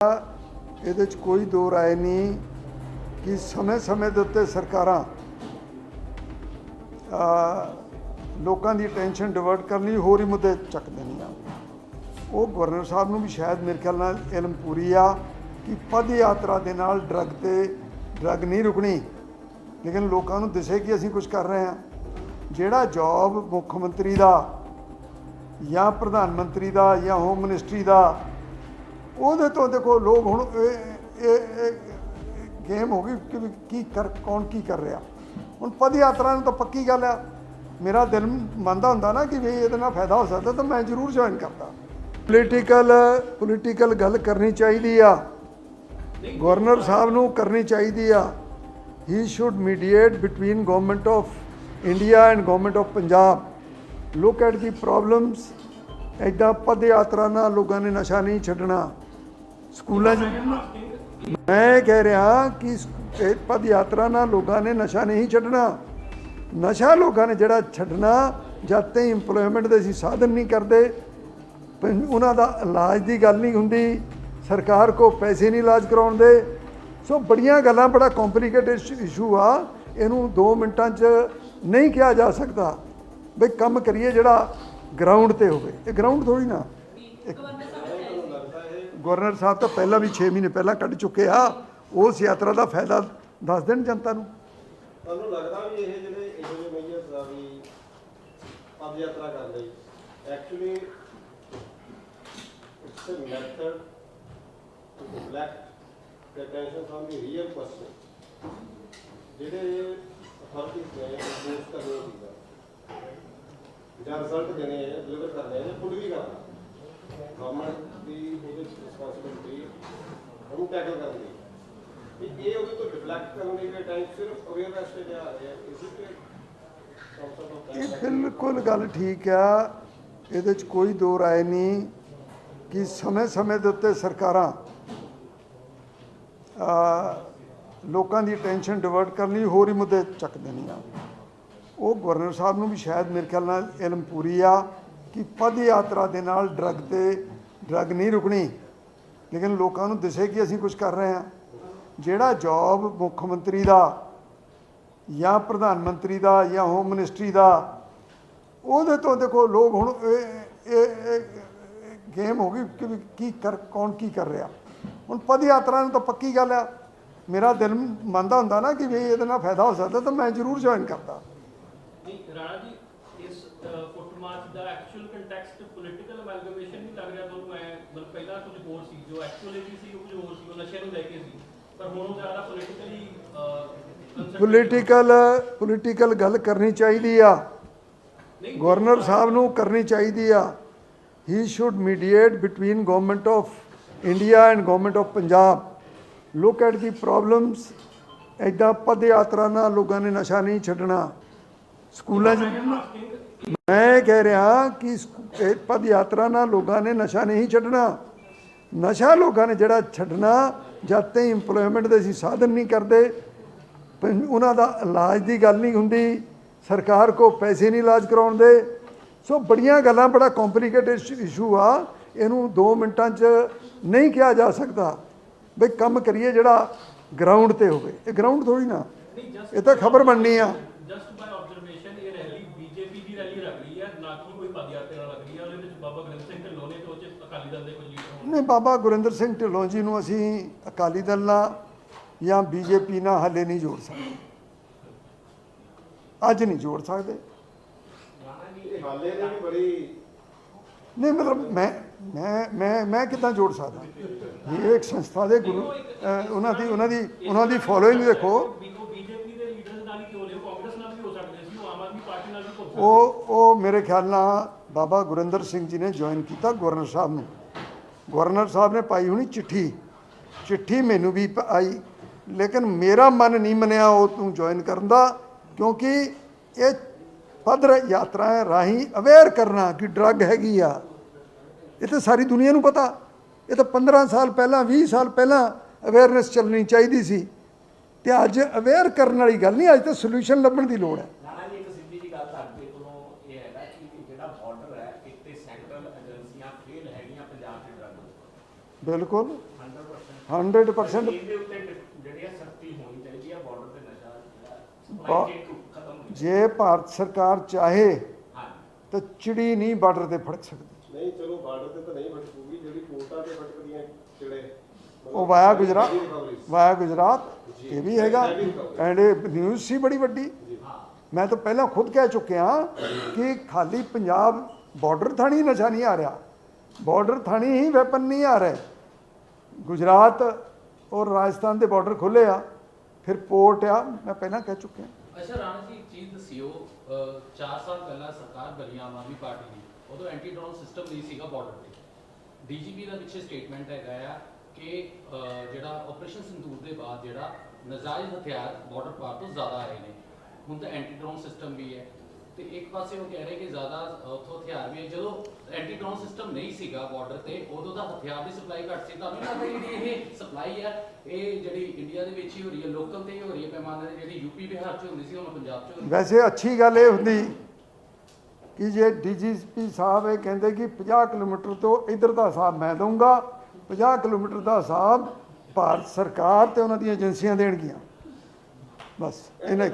ਇਹਦੇ 'ਚ ਕੋਈ ਦੋ ਰਾਏ ਨਹੀਂ ਕਿ ਸਮੇਂ-ਸਮੇਂ ਦੇ ਉੱਤੇ ਸਰਕਾਰਾਂ ਲੋਕਾਂ ਦੀ ਟੈਨਸ਼ਨ ਡਿਵਰਟ ਕਰਨ ਲਈ ਹੋਰ ਹੀ ਮੁੱਦੇ ਚੱਕ ਦੇਣੀਆਂ। ਉਹ ਗਵਰਨਰ ਸਾਹਿਬ ਨੂੰ ਵੀ ਸ਼ਾਇਦ ਮੇਰੇ ਖਿਆਲ ਨਾਲ ਇਲਮ ਪੂਰੀ ਆ ਕਿ ਪਦ ਯਾਤਰਾ ਦੇ ਨਾਲ ਡਰੱਗ ਤੇ ਡਰੱਗ ਨਹੀਂ ਰੁਕਣੀ, ਲੇਕਿਨ ਲੋਕਾਂ ਨੂੰ ਦਿਸੇ ਕਿ ਅਸੀਂ ਕੁਝ ਕਰ ਰਹੇ ਹਾਂ। ਜਿਹੜਾ ਜੌਬ ਮੁੱਖ ਮੰਤਰੀ ਦਾ ਜਾਂ ਪ੍ਰਧਾਨ ਮੰਤਰੀ ਦਾ ਜਾਂ ਹੋਮ ਮਿਨਿਸਟਰੀ ਦਾ ਉਹਦੇ ਤੋਂ ਦੇਖੋ ਲੋਕ ਹੁਣ ਇਹ ਇਹ ਗੇਮ ਹੋ ਗਈ ਕਿ ਵੀ ਕੀ ਕਰ, ਕੌਣ ਕੀ ਕਰ ਰਿਹਾ। ਹੁਣ ਪਦ ਯਾਤਰਾ ਨੂੰ ਤਾਂ ਪੱਕੀ ਗੱਲ ਆ। ਮੇਰਾ ਦਿਲ ਮੰਨਦਾ ਹੁੰਦਾ ਨਾ ਕਿ ਵੀ ਇਹਦੇ ਨਾਲ ਫਾਇਦਾ ਹੋ ਸਕਦਾ ਤਾਂ ਮੈਂ ਜ਼ਰੂਰ ਜੁਆਇਨ ਕਰਦਾ। ਪੋਲੀਟੀਕਲ ਪੋਲੀਟੀਕਲ ਗੱਲ ਕਰਨੀ ਚਾਹੀਦੀ ਆ। ਗਵਰਨਰ ਸਾਹਿਬ ਨੂੰ ਕਰਨੀ ਚਾਹੀਦੀ ਆ। He should mediate between government of India and government of Punjab look at the problems ਐਦਾਂ ਪਦ ਯਾਤਰਾ ਨਾਲ ਲੋਕਾਂ ਨੇ ਨਸ਼ਾ ਨਹੀਂ ਛੱਡਣਾ। ਸਕੂਲਾਂ 'ਚ। ਮੈਂ ਕਹਿ ਰਿਹਾ ਕਿ ਪਦ ਯਾਤਰਾ ਨਾਲ ਲੋਕਾਂ ਨੇ ਨਸ਼ਾ ਨਹੀਂ ਛੱਡਣਾ। ਨਸ਼ਾ ਲੋਕਾਂ ਨੇ ਜਿਹੜਾ ਛੱਡਣਾ, ਜਦ ਤੱਕ ਇੰਪਲੋਇਮੈਂਟ ਦੇ ਅਸੀਂ ਸਾਧਨ ਨਹੀਂ ਕਰਦੇ। ਉਹਨਾਂ ਦਾ ਇਲਾਜ ਦੀ ਗੱਲ ਨਹੀਂ ਹੁੰਦੀ। ਸਰਕਾਰ ਕੋ ਪੈਸੇ ਨਹੀਂ ਇਲਾਜ ਕਰਾਉਣ ਦੇ। ਸੋ ਬੜੀਆਂ ਗੱਲਾਂ, ਬੜਾ ਕੰਪਲਿਕੇਟਡ ਇਸ਼ੂ ਆ। ਇਹਨੂੰ 2 ਮਿੰਟਾਂ 'ਚ ਨਹੀਂ ਕਿਹਾ ਜਾ ਸਕਦਾ। ਬਈ ਕੰਮ ਕਰੀਏ ਜਿਹੜਾ ਗਰਾਊਂਡ ਤੇ ਹੋਵੇ। ਇਹ ਗਰਾਊਂਡ ਥੋੜੀ ਨਾ। ਗਵਰਨਰ ਸਾਹਿਬ ਤਾਂ ਪਹਿਲਾਂ ਵੀ 6 ਮਹੀਨੇ ਪਹਿਲਾਂ ਕੱਢ ਚੁੱਕੇ ਆ ਉਸ ਯਾਤਰਾ ਦਾ ਫਾਇਦਾ ਦੱਸ ਦੇਣ ਜਨਤਾ ਨੂੰ? ਤੁਹਾਨੂੰ ਲੱਗਦਾ ਵੀ ਇਹ ਜਿਹੜੇ ਇਹੋ ਜਿਹੇ ਮੇਜਰਸ ਆ ਵੀ ਪਦ ਯਾਤਰਾ ਕਰ ਲਈ actually it's a method to deflect the attention from the real question ਜਿਹੜੇ ਅਥਾਰਟੀਜ਼ ਨੇ ਇੰਪੋਜ਼ ਕਰਨੇ ਸੀਗਾ ਜਾਂ ਰਿਜ਼ਲਟ ਦੇਣੇ ਡਿਲੀਵਰ ਕਰਨੇ ਹੈ ਖੁਦ ਵੀ ਕਰਨਾ। ਗਵਰਨਮੈਂਟ ਦੀ ਉਹਦੇ ਰਿਸਪੌਂਸਿਬਿਲਟੀ ਉਹਨੂੰ ਟੈਕਲ ਕਰਨ ਦੀ। ਵੀ ਇਹ ਉਹਦੇ ਤੋਂ ਡਿਫਲੈਕਟ ਕਰਨ ਲਈ ਵੀ ਟਾਈਮ ਸਿਰਫ ਅਵੇਅਰਨੈਸ ਤੇ ਜਾ ਰਿਹਾ ਇਸ ਤੇ ਕਾਨਸੈਪਟ ਇਹ ਆਫ ਬਿਲਕੁਲ ਗੱਲ ਠੀਕ ਆ ਇਹਦੇ 'ਚ ਕੋਈ ਦੋ ਰਾਏ ਨਹੀਂ ਕਿ ਸਮੇਂ-ਸਮੇਂ ਦੇ ਉੱਤੇ ਸਰਕਾਰਾਂ ਆ, ਲੋਕਾਂ ਦੀ ਟੈਨਸ਼ਨ ਡਿਵਰਟ ਕਰਨ ਲਈ ਹੋਰ ਹੀ ਮੁੱਦੇ ਚੱਕ ਦੇਣੀਆਂ। ਉਹ ਗਵਰਨਰ ਸਾਹਿਬ ਨੂੰ ਵੀ ਸ਼ਾਇਦ ਮੇਰੇ ਖਿਆਲ ਨਾਲ ਇਲਮ ਪੂਰੀ ਆ। ਕਿ ਪਦ ਯਾਤਰਾ ਦੇ ਨਾਲ ਡਰੱਗ ਤੇ ਡਰੱਗ ਨਹੀਂ ਰੁਕਣੀ। ਲੇਕਿਨ ਲੋਕਾਂ ਨੂੰ ਦਿਸੇ ਕਿ ਅਸੀਂ ਕੁਝ ਕਰ ਰਹੇ ਹਾਂ। ਜਿਹੜਾ ਜੌਬ ਮੁੱਖ ਮੰਤਰੀ ਦਾ ਜਾਂ ਪ੍ਰਧਾਨ ਮੰਤਰੀ ਦਾ ਜਾਂ ਹੋਮ ਮਿਨਿਸਟਰੀ ਦਾ, ਉਹਦੇ ਤੋਂ ਦੇਖੋ ਲੋਕ ਹੁਣ ਇਹ ਗੇਮ ਹੋ ਗਈ ਕਿ ਵੀ ਕੀ ਕਰ, ਕੌਣ ਕੀ ਕਰ ਰਿਹਾ। ਹੁਣ ਪਦ ਯਾਤਰਾ ਨੂੰ ਤਾਂ ਪੱਕੀ ਗੱਲ ਆ। ਮੇਰਾ ਦਿਲ ਮੰਨਦਾ ਹੁੰਦਾ ਨਾ ਕਿ ਵੀ ਇਹਦੇ ਨਾਲ ਫਾਇਦਾ ਹੋ ਸਕਦਾ ਤਾਂ ਮੈਂ ਜ਼ਰੂਰ ਜੁਆਇਨ ਕਰਦਾ। ਨਹੀਂ, ਰਾਣਾ ਜੀ ਮਾਰਚ ਦਾ ਐਕਚੁਅਲ ਕੰਟੈਕਸਟ ਪੋਲੀਟੀਕਲ ਅਮੈਲਗਮੇਸ਼ਨ ਨਹੀਂ ਲੱਗ ਰਿਹਾ ਤੁਹਾਨੂੰ ਮੈਂ ਮਤਲਬ ਪਹਿਲਾਂ ਕੁਝ ਹੋਰ ਸੀ ਜੋ ਐਕਚੁਅਲੀ ਸੀ ਉਹ ਕੁਝ ਹੋਰ ਸੀ ਉਹ ਨਸ਼ੇ ਨੂੰ ਲੈ ਕੇ ਸੀ। ਪਰ ਹੁਣ ਉਹ ਜ਼ਿਆਦਾ ਪੋਲੀਟੀਕਲੀ ਪੋਲੀਟੀਕਲ ਪੋਲੀਟੀਕਲ ਗੱਲ ਕਰਨੀ ਚਾਹੀਦੀ ਆ। ਗਵਰਨਰ ਸਾਹਿਬ ਨੂੰ ਕਰਨੀ ਚਾਹੀਦੀ ਆ। He should mediate between government of India and government of Punjab look at the problems ਐਦਾਂ ਪਦ ਯਾਤਰਾ ਨਾਲ ਲੋਕਾਂ ਨੇ ਨਸ਼ਾ ਨਹੀਂ ਛੱਡਣਾ। ਸਕੂਲਾਂ 'ਚ ਮੈਂ ਕਹਿ ਰਿਹਾ ਕਿ ਪਦ ਯਾਤਰਾ ਨਾਲ ਲੋਕਾਂ ਨੇ ਨਸ਼ਾ ਨਹੀਂ ਛੱਡਣਾ। ਨਸ਼ਾ ਲੋਕਾਂ ਨੇ ਜਿਹੜਾ ਛੱਡਣਾ, ਜਦ ਤੱਕ ਇੰਪਲੋਇਮੈਂਟ ਦੇ ਅਸੀਂ ਸਾਧਨ ਨਹੀਂ ਕਰਦੇ ਪੰ- ਉਹਨਾਂ ਦਾ ਇਲਾਜ ਦੀ ਗੱਲ ਨਹੀਂ ਹੁੰਦੀ, ਸਰਕਾਰ ਕੋ ਪੈਸੇ ਨਹੀਂ ਇਲਾਜ ਕਰਾਉਣ ਦੇ। ਸੋ ਬੜੀਆਂ ਗੱਲਾਂ, ਬੜਾ ਕੰਪਲਿਕੇਟਡ ਇਸ਼ੂ ਆ, ਇਹਨੂੰ 2 ਮਿੰਟਾਂ 'ਚ ਨਹੀਂ ਕਿਹਾ ਜਾ ਸਕਦਾ। ਬਈ ਕੰਮ ਕਰੀਏ ਜਿਹੜਾ ਗਰਾਊਂਡ ਤੇ ਹੋਵੇ। ਇਹ ਗਰਾਊਂਡ ਥੋੜੀ ਨਾ, ਇਹ ਤਾਂ ਖਬਰ ਬਣਨੀ ਆ ਜਸਟ ਬਾਈ ਆਬਜ਼ਰਵੇਸ਼ਨ ਇਹ ਰੈਲੀ ਬੀਜੇਪੀ ਲੱਗ ਰਹੀ ਹੈ ਨਾ ਕਿ ਕੋਈ ਪਦ ਯਾਤਰਾ ਲੱਗ ਰਹੀ ਹੈ ਉਹਦੇ ਵਿੱਚ ਬਾਬਾ ਗ੍ਰੰਥ ਸਿੰਘ ਢਿੱਲੋਂ ਨੇ ਤੇ ਉਹ 'ਚ ਅਕਾਲੀ ਦਲ ਦੇ ਕੁਝ ਲੀਡਰ ਹੋਣ। ਨਹੀਂ, ਬਾਬਾ ਗੁਰਿੰਦਰ ਸਿੰਘ ਢਿੱਲੋਂ ਜੀ ਨੂੰ ਅਸੀਂ ਅਕਾਲੀ ਦਲ ਨਾਲ ਜਾਂ ਬੀਜੇਪੀ ਨਾਲ ਹੱਲੇ ਨਹੀਂ ਜੋੜ ਸਕਦੇ। ਅੱਜ ਨਹੀਂ ਜੋੜ ਸਕਦੇ। ਹਾਲੇ ਦੀ ਵੀ ਬੜੀ ਨਹੀਂ, ਮਤਲਬ ਮੈਂ ਮੈਂ ਮੈਂ ਮੈਂ ਕਿੱਦਾਂ ਜੋੜ ਸਕਦਾ? ਇਹ ਇੱਕ ਸੰਸਥਾ ਦੇ ਗੁਰੂ ਉਹਨਾਂ ਦੀ ਉਹਨਾਂ ਦੀ ਉਹਨਾਂ ਦੀ ਫੋਲੋਇੰਗ ਦੇਖੋ ਵੀ ਉਹ ਬੀਜੇਪੀ ਦੇ ਲੀਡਰਸ ਨਾਲ ਹੀ ਕਿਉਂ ਲਿਓ ਕਾਂਗਰਸ ਨਾਲ ਵੀ ਹੋ ਸਕਦੇ ਸੀ ਉਹ ਆਮ ਆਦਮੀ ਪਾਰਟੀ ਨਾਲ ਵੀ ਹੋ ਸਕਦੇ ਉਹ ਉਹ ਮੇਰੇ ਖਿਆਲ ਨਾਲ ਬਾਬਾ ਗੁਰਿੰਦਰ ਸਿੰਘ ਜੀ ਨੇ ਜੁਆਇਨ ਕੀਤਾ ਗਵਰਨਰ ਸਾਹਿਬ ਨੂੰ। ਗਵਰਨਰ ਸਾਹਿਬ ਨੇ ਪਾਈ ਹੋਣੀ ਚਿੱਠੀ। ਚਿੱਠੀ ਮੈਨੂੰ ਵੀ ਆਈ। ਲੇਕਿਨ ਮੇਰਾ ਮਨ ਨਹੀਂ ਮੰਨਿਆ ਉਹ ਤੂੰ ਜੁਆਇਨ ਕਰਨ ਦਾ, ਕਿਉਂਕਿ ਇਹ ਪਦਰ ਯਾਤਰਾ ਰਾਹੀਂ ਅਵੇਅਰ ਕਰਨਾ ਕਿ ਡਰੱਗ ਹੈਗੀ ਆ। ਇਹ ਤਾਂ ਸਾਰੀ ਦੁਨੀਆ ਨੂੰ ਪਤਾ। ਇਹ ਤਾਂ 15 ਸਾਲ ਪਹਿਲਾਂ 20 ਸਾਲ ਪਹਿਲਾਂ ਅਵੇਅਰਨੈਸ ਚੱਲਣੀ ਚਾਹੀਦੀ ਸੀ। ਤੇ ਅੱਜ ਅਵੇਅਰ ਕਰਨ ਵਾਲੀ ਗੱਲ ਨਹੀਂ, ਅੱਜ ਤਾਂ ਸੋਲੂਸ਼ਨ ਲੱਭਣ ਦੀ ਲੋੜ ਹੈ ਨਾਨਾ ਜੀ ਇੱਕ ਸਿੱਧੀ ਜੀ ਗੱਲ ਤੁਹਾਡੇ ਕੋਲੋਂ ਇਹ ਹੈਗਾ ਕਿ ਜਿਹੜਾ ਬਾਰਡਰ ਹੈ ਇੱਕ ਤੇ ਸੈਂਟਰਲ ਏਜੰਸੀਆਂ ਫੇਲ ਹੈਗੀਆਂ ਪੰਜਾਬ ਦੇ ਡਰੱਗ ਬਿਲਕੁਲ। 100% 100% ਇਹਦੇ ਉੱਤੇ ਡਿ- ਜਿਹੜੀ ਆ ਸਖਤੀ ਹੋਣੀ ਚਾਹੀਦੀ ਆ ਬਾਰਡਰ ਤੇ ਨਸ਼ਾ ਜਿਹੜਾ ਬਾ- ਸਪਲਾਈ ਚੇਨ ਖਤਮ ਹੋਣੀ ਜੇ ਭਾਰਤ ਸਰਕਾਰ ਚਾਹੇ ਤਾਂ ਚਿੜੀ ਨਹੀਂ ਬਾਰਡਰ ਤੇ ਫੜਕ ਸਕਦੀ। ਨਹੀਂ ਚਲੋ ਬਾਰਡਰ ਤੇ ਤਾਂ ਨਹੀਂ ਭਟਕੂਗੀ ਜਿਹੜੀ ਪੋਰਟਾਂ ਤੇ ਭਟਕਦੀਆਂ ਚਿੜੇ ਉਹ ਵਾਇਆ ਗੁਜਰਾਤ। ਵਾਇਆ ਗੁਜਰਾਤ। ਇਹ ਵੀ ਹੈਗਾ। ਐਂਡ ਇਹ ਨਿਊਜ਼ ਸੀ ਬੜੀ ਵੱਡੀ। ਜੀ। ਹਾਂ ਮੈਂ ਤਾਂ ਪਹਿਲਾਂ ਖੁਦ ਕਹਿ ਚੁੱਕਿਆ ਕਿ ਖਾਲੀ ਪੰਜਾਬ ਬਾਰਡਰ ਥਾਣੀ ਨਸ਼ਾ ਨਹੀਂ ਆ ਰਿਹਾ। ਬਾਰਡਰ ਥਾਣੀ ਹੀ ਵੈਪਨ ਨਹੀਂ ਆ ਰਹੇ। ਗੁਜਰਾਤ ਔਰ ਰਾਜਸਥਾਨ ਦੇ ਬਾਰਡਰ ਖੁੱਲੇ ਆ ਫਿਰ ਪੋਰਟ ਆ ਮੈਂ ਪਹਿਲਾਂ ਕਹਿ ਚੁੱਕਿਆ ਅੱਛਾ ਰਾਣਾ ਜੀ ਇੱਕ ਚੀਜ਼ ਦੱਸਿਓ 4 ਸਾਲ ਪਹਿਲਾਂ ਸਰਕਾਰ ਬਣੀ ਆਮ ਆਦਮੀ ਪਾਰਟੀ ਦੀ ਉਦੋਂ ਐਂਟੀ ਡਰੋਨ ਸਿਸਟਮ ਨਹੀਂ ਸੀਗਾ ਬਾਰਡਰ ਤੇ ਡੀਜੀਪੀ ਦਾ ਪਿੱਛੇ ਸਟੇਟਮੈਂਟ ਹੈਗਾ ਆ ਕਿ ਜਿਹੜਾ ਆਪਰੇਸ਼ਨ ਸੰਦੂਰ ਦੇ ਬਾਅਦ ਜਿਹੜਾ ਨਜਾਇਜ਼ ਹਥਿਆਰ ਬਾਰਡਰ ਪਾਰ ਤੋਂ ਜ਼ਿਆਦਾ ਆਏ ਨੇ ਹੁਣ ਤਾਂ ਐਂਟੀ ਡਰੋਨ ਸਿਸਟਮ ਵੀ ਹੈ ਤੇ ਇੱਕ ਪਾਸੇ ਉਹ ਕਹਿ ਰਹੇ ਕਿ ਜ਼ਿਆਦਾ ਉੱਥੋਂ ਹਥਿਆਰ ਵੀ ਜਦੋਂ ਐਂਟੀ ਡਰੋਨ ਸਿਸਟਮ ਨਹੀਂ ਸੀਗਾ ਬਾਰਡਰ ਤੇ ਉਦੋਂ ਤਾਂ ਹਥਿਆਰ ਦੀ ਸਪਲਾਈ ਘੱਟ ਸੀ। ਤੁਹਾਨੂੰ ਲੱਗਦਾ ਜਿਹੜੀ ਇਹ ਸਪਲਾਈ ਹੈ ਇਹ ਜਿਹੜੀ ਇੰਡੀਆ ਦੇ ਵਿੱਚ ਹੀ ਹੋ ਰਹੀ ਹੈ ਲੋਕਲ ਤੇ ਹੀ ਹੋ ਰਹੀ ਹੈ ਪੈਮਾਨੇ ਤੇ ਜਿਹੜੀ ਯੂਪੀ ਬਿਹਾਰ 'ਚ ਹੁੰਦੀ ਸੀ ਹੁਣ ਪੰਜਾਬ 'ਚ ਹੋ ਰਹੀ ਹੈ ਵੈਸੇ ਅੱਛੀ ਗੱਲ ਇਹ ਹੁੰਦੀ ਕਿ ਜੇ ਡੀਜੀਪੀ ਸਾਹਿਬ ਇਹ ਕਹਿੰਦੇ ਕਿ 50 ਕਿਲੋਮੀਟਰ ਤੋਂ ਇਧਰ ਦਾ ਹਿਸਾਬ ਮੈਂ ਦਊਂਗਾ 50 ਕਿਲੋਮੀਟਰ ਦਾ ਹਿਸਾਬ ਭਾਰਤ ਸਰਕਾਰ ਤੇ ਉਹਨਾਂ ਦੀਆਂ ਏਜੰਸੀਆਂ ਦੇਣਗੀਆਂ। ਬਸ ਇਹਨਾਂ ਹੀ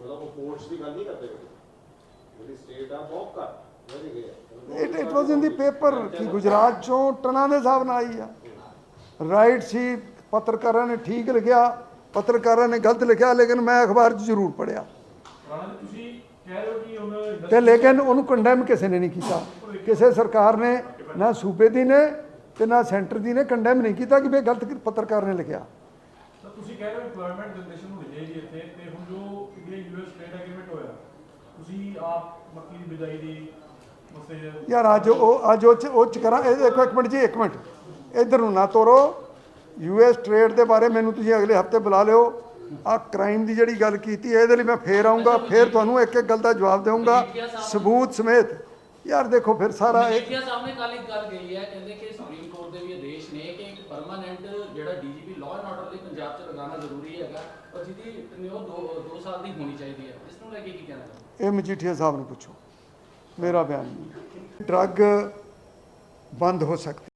ਮਤਲਬ ਉਹ ਪੋਰਟਸ ਦੀ ਗੱਲ ਨਹੀਂ ਕਰਦੇ ਪਏ। ਜਿਹੜੀ ਸਟੇਟ ਆ ਬਹੁਤ ਘੱਟ। ਵੈਰੀ ਗੇ it it was in the paper ਕਿ ਗੁਜਰਾਤ ਚੋਂ ਟਨਾਂ ਦੇ ਹਿਸਾਬ ਨਾਲ ਆਈ ਆ। ਰਾਈਟ ਸੀ ਪੱਤਰਕਾਰਾਂ ਨੇ ਠੀਕ ਲਿਖਿਆ ਪੱਤਰਕਾਰਾਂ ਨੇ ਗਲਤ ਲਿਖਿਆ ਲੇਕਿਨ ਮੈਂ ਅਖਬਾਰ 'ਚ ਜ਼ਰੂਰ ਪੜਿਆ ਰਾਣਾ ਜੀ ਤੁਸੀਂ ਕਹਿ ਰਹੇ ਹੋ ਕਿ ਹੁਣ ਤੇ ਲੇਕਿਨ ਉਹਨੂੰ ਕੰਡੈਮ ਕਿਸੇ ਨੇ ਨਹੀਂ ਕੀਤਾ। ਕਿਸੇ ਸਰਕਾਰ ਨੇ ਨਾ ਸੂਬੇ ਦੀ ਨੇ ਤੇ ਨਾ ਸੈਂਟਰ ਦੀ ਨੇ ਕੰਡੈਮ ਨਹੀਂ ਕੀਤਾ ਕਿ ਇਹ ਗਲਤ ਪੱਤਰਕਾਰ ਨੇ ਲਿਖਿਆ। ਤੁਸੀਂ ਕਹਿ ਰਹੇ ਹੋ ਇੰਪਲੋਇਮੈਂਟ ਜਨਰੇਸ਼ਨ ਹੋਣੀ ਚਾਹੀਦੀ ਇੱਥੇ ਤੇ ਹੁਣ ਜੋ ਇੰਡੀਆ ਯੂਐਸ ਟ੍ਰੇਡ ਐਗਰੀਮੈਂਟ ਹੋਇਆ ਤੁਸੀਂ ਆਪ ਮੱਕੀ ਦੀ ਬਿਜਾਈ ਦੀ ਮਸੇ ਯਾਰ ਅੱਜ ਉਹ ਅੱਜ ਉਹ ਚ ਉਹ ਚ ਕਰਾਂ ਇਹ ਦੇਖੋ ਇੱਕ ਮਿੰਟ ਜੀ ਇੱਕ ਮਿੰਟ। ਇਧਰ ਨੂੰ ਨਾ ਤੋਰੋ। ਯੂਐਸ ਟ੍ਰੇਡ ਦੇ ਬਾਰੇ ਮੈਨੂੰ ਤੁਸੀਂ ਅਗਲੇ ਹਫ਼ਤੇ ਬੁਲਾ ਲਿਓ। ਆ ਕ੍ਰਾਈਮ ਦੀ ਜਿਹੜੀ ਗੱਲ ਕੀਤੀ ਹੈ, ਇਹਦੇ ਲਈ ਮੈਂ ਫੇਰ ਆਉਂਗਾ ਫੇਰ ਤੁਹਾਨੂੰ ਇੱਕ ਇੱਕ ਗੱਲ ਦਾ ਜਵਾਬ ਦੇਵਾਂਗਾ ਸਬੂਤ ਸਮੇਤ। ਯਾਰ ਦੇਖੋ ਫਿਰ ਸਾਰਾ ਇੱਕ ਮਜੀਠੀਆ ਸਾਹਿਬ ਨੇ ਕੱਲ ਇੱਕ ਗੱਲ ਕਹੀ ਹੈ ਕਹਿੰਦੇ ਕਿ ਸੁਪਰੀਮ ਕੋਰਟ ਦੇ ਵੀ ਆਦੇਸ਼ ਨੇ ਕਿ ਇੱਕ ਪਰਮਾਨੈਂਟ ਜਿਹੜਾ ਡੀਜੀਪੀ ਲਾਅ ਐਂਡ ਆਰਡਰ ਲਈ ਪੰਜਾਬ 'ਚ ਲਗਾਉਣਾ ਜ਼ਰੂਰੀ ਹੈਗਾ ਪਰ ਜਿਹਦੀ ਟਨਿਓਰ 2 ਸਾਲ ਦੀ ਹੋਣੀ ਚਾਹੀਦੀ ਹੈ। ਇਸ ਨੂੰ ਲੈ ਕੇ ਕੀ ਕਹਿਣਾ ਇਹ ਮਜੀਠੀਆ ਸਾਹਿਬ ਨੂੰ ਪੁੱਛੋ। ਮੇਰਾ ਬਿਆਨ ਨਹੀਂ ਡਰੱਗ ਬੰਦ ਹੋ ਸਕਦੀ